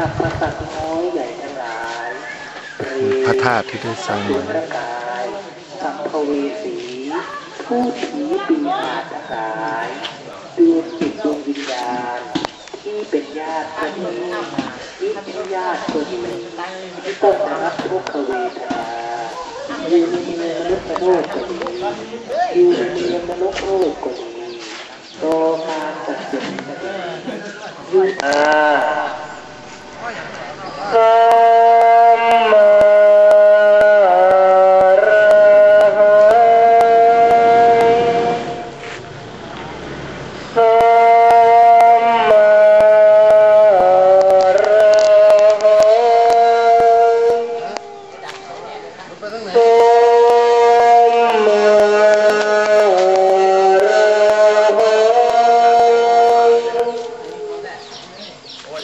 สัพพสัตว์น้อยใหญ่ทั้งหลายเปรตพระธาตุที่ได้สร้างสุไว้รกายสัมภเวสีผู้ผีปีศาจทั้งหลายดวงจิตดวงวิญญาณ ที่เป็นญาติคนนี้ที่เป็นญาติคนนี้ที่ต้องรับทุกขเวทนาอยู่ในเมืองมนุษย์โลกก็ดีอยู่ในเมืองมนุษย์โลกก็ดีรอการตัดสินก็ดีอยู่อ่า ไปทางไหนส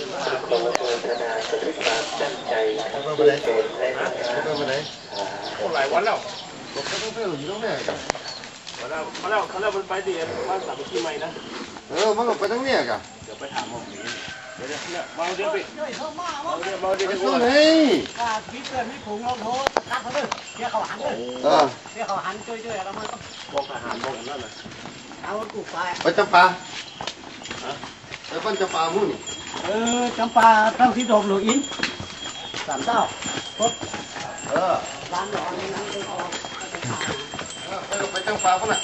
ัมมาอรหังขอโมทนาสาธุการตั้งใจทั้งกุศลและทานไปไปไหนโอ้หลายวันแล้วผมก็ต้องเพื่อนอยู่ตรงไหนกันวันแล้วเขาแล้วเขาแล้วมันไปดีบ้านสามัคคีใหม่นะ เออมันก็ไปทางเนี้ยกันเดี๋ยวไปถามห้องนี้ เดี๋ยวเนี่ยมาเดี๋ยวไปมาเดี๋ยวมาเดี๋ยวไปไปตรงไหนว่าพี่เกิดไม่ผูกเราโทรตัดเขาเลยเสียวเขาหันเลยเออเสียเขาหันช่วยๆแล้วมันต้องบอกทหารบอกนั่นน่ะเอากูไปไปจำปาไปบ้นจำปามุ่นี่เออจำปาทั้งที่ดมหรืออินสามเต้าปุ๊บเออร้านหลอนนั้นไปออกเออไปจำปาพุ่นน่ะ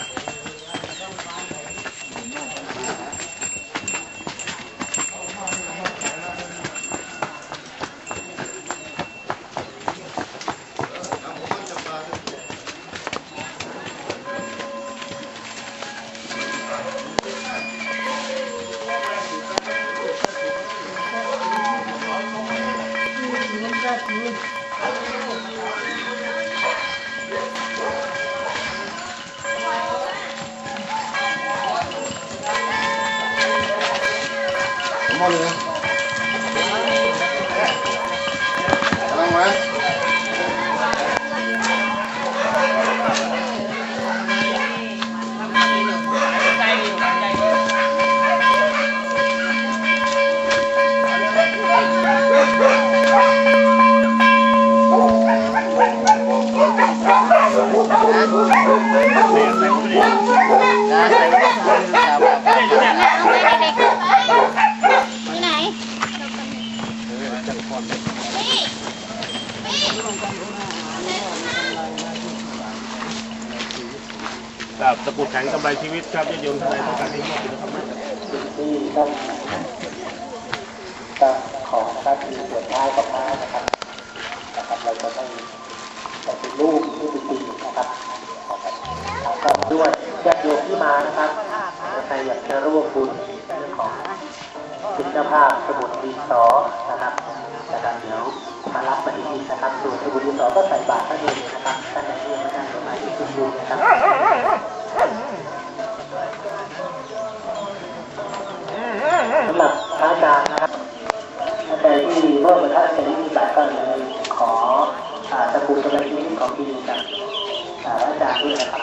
ผมมองเล กับตะกุดแข็งกำไรชีวิตครับญาติโยมท่านใดต้องการให้มอบเป็นนะครับที่ต้องต้องขอนะครับมีส่วนท้ายกับท้ายนะครับนะครับ เราจะต้องต้องเป็นรูปที่เป็นจริงนะครับประกอบด้วยญาติโยมที่มานะครับใครอยากจะร่วมบุญเรื่องของเป็นค้าภาพสมุดดีสอนะครับ นะครับเดี๋ยวมารับปฏิทินนะครับส่วนสมุดดีสอก็ใส่บาตรท่านเองนะครับท่านไหนที่ยังไม่ได้ก็มาที่คุณบุญนะครับสำหรับพระอาจารย์นะครับท่านใดที่ร่วมกับท่านเป็นที่บัตรก็เลยขออ่าสกุลกำลังชีวิตของดีจากอ่าพระอาจารย์ด้วยนะครับ